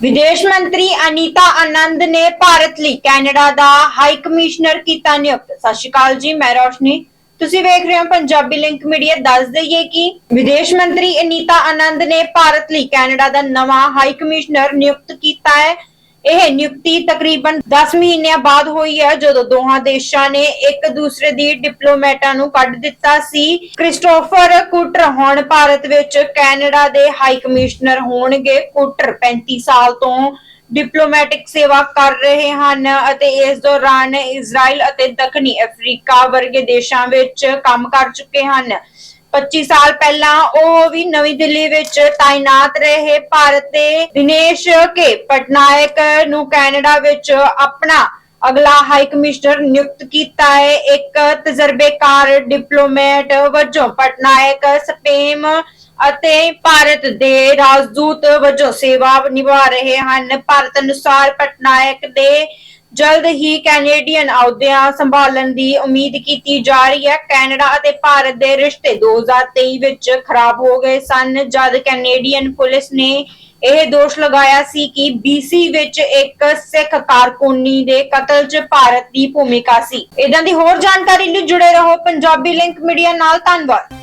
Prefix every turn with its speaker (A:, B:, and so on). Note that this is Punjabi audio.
A: ਵਿਦੇਸ਼ ਮੰਤਰੀ ਅਨੀਤਾ ਆਨੰਦ ਨੇ ਭਾਰਤ ਲਈ ਕੈਨੇਡਾ ਦਾ ਹਾਈ ਕਮਿਸ਼ਨਰ ਕੀਤਾ ਨਿਯੁਕਤ। ਸਤਿ ਸ਼੍ਰੀ ਅਕਾਲ ਜੀ, ਮੈਂ ਰੋਸ਼ਨੀ। ਤੁਸੀਂ ਵੇਖ ਰਹੇ ਹੋ ਪੰਜਾਬੀ ਲਿੰਕ ਮੀਡੀਆ। ਦੱਸ ਦਈਏ ਕਿ ਵਿਦੇਸ਼ ਮੰਤਰੀ ਅਨੀਤਾ ਆਨੰਦ ਨੇ ਭਾਰਤ ਲਈ ਕੈਨੇਡਾ ਦਾ ਨਵਾਂ ਹਾਈ ਕਮਿਸ਼ਨਰ ਨਿਯੁਕਤ ਕੀਤਾ ਹੈ। ਇਹ ਨਿਯੁਕਤੀ ਤਕਰੀਬਨ 10 ਮਹੀਨਿਆਂ ਬਾਅਦ ਹੋਈ ਹੈ, ਜਦੋਂ ਦੋਹਾਂ ਦੇਸ਼ਾਂ ਨੇ ਇੱਕ ਦੂਸਰੇ ਦੀ ਡਿਪਲੋਮੈਟਾਂ ਨੂੰ ਕੱਢ ਦਿੱਤਾ ਸੀ। ਕ੍ਰਿਸਟੋਫਰ ਕੁਟਰ ਹੁਣ ਭਾਰਤ ਵਿੱਚ ਕੈਨੇਡਾ ਦੇ ਹਾਈ ਕਮਿਸ਼ਨਰ ਹੋਣਗੇ। ਕੁਟਰ 35 ਸਾਲ ਤੋਂ ਡਿਪਲੋਮੈਟਿਕ ਸੇਵਾ ਕਰ ਰਹੇ ਹਨ ਅਤੇ ਇਸ ਦੌਰਾਨ ਇਜ਼ਰਾਈਲ ਅਤੇ ਦੱਖਣੀ ਅਫਰੀਕਾ ਵਰਗੇ ਦੇਸ਼ਾਂ ਵਿੱਚ ਕੰਮ ਕਰ ਚੁੱਕੇ ਹਨ। 25 ਸਾਲ ਪਹਿਲਾਂ ਉਹ ਵੀ ਨਵੀਂ ਦਿੱਲੀ ਵਿੱਚ ਤਾਇਨਾਤ ਰਹੇ। ਭਾਰਤ ਦੇ ਦਿਨੇਸ਼ ਕੇ ਪਟਨਾਇਕ ਨੂੰ ਕੈਨੇਡਾ ਵਿੱਚ ਆਪਣਾ ਅਗਲਾ ਹਾਈ ਕਮਿਸ਼ਨਰ ਨਿਯੁਕਤ ਕੀਤਾ ਹੈ। ਇੱਕ ਤਜਰਬੇਕਾਰ ਡਿਪਲੋਮੈਟ ਵਜੋਂ ਪਟਨਾਇਕ, ਸਪੇਮ ਅਤੇ ਭਾਰਤ ਦੇ ਰਾਜਦੂਤ ਵਜੋਂ ਸੇਵਾ ਨਿਭਾ ਰਹੇ ਹਨ। ਭਾਰਤ ਅਨੁਸਾਰ ਪਟਨਾਇਕ ਦੇ ਜਲਦ ਹੀ ਕੈਨੇਡੀਅਨ ਅਹੁਦਿਆਂ ਸੰਭਾਲਣ ਦੀ ਉਮੀਦ ਕੀਤੀ ਜਾ ਰਹੀ ਹੈ। ਕੈਨੇਡਾ ਅਤੇ ਭਾਰਤ ਦੇ ਰਿਸ਼ਤੇ 2023 ਵਿੱਚ ਖਰਾਬ ਹੋ ਗਏ ਸਨ। ਜਦ ਕੈਨੇਡੀਅਨ ਪੁਲਿਸ ਨੇ ਇਹ ਦੋਸ਼ ਲਗਾਇਆ ਸੀ ਕਿ BC ਵਿੱਚ ਇੱਕ ਸਿੱਖ ਕਾਰਕੁਨੀ ਦੇ ਕਤਲ 'ਚ ਭਾਰਤ ਦੀ ਭੂਮਿਕਾ ਸੀ। ਇਦਾਂ ਦੀ ਹੋਰ ਜਾਣਕਾਰੀ ਲਈ ਜੁੜੇ ਰਹੋ। ਪੰਜਾਬੀ ਲਿੰਕ ਮੀਡੀਆ ਨਾਲ ਧੰਨਵਾਦ।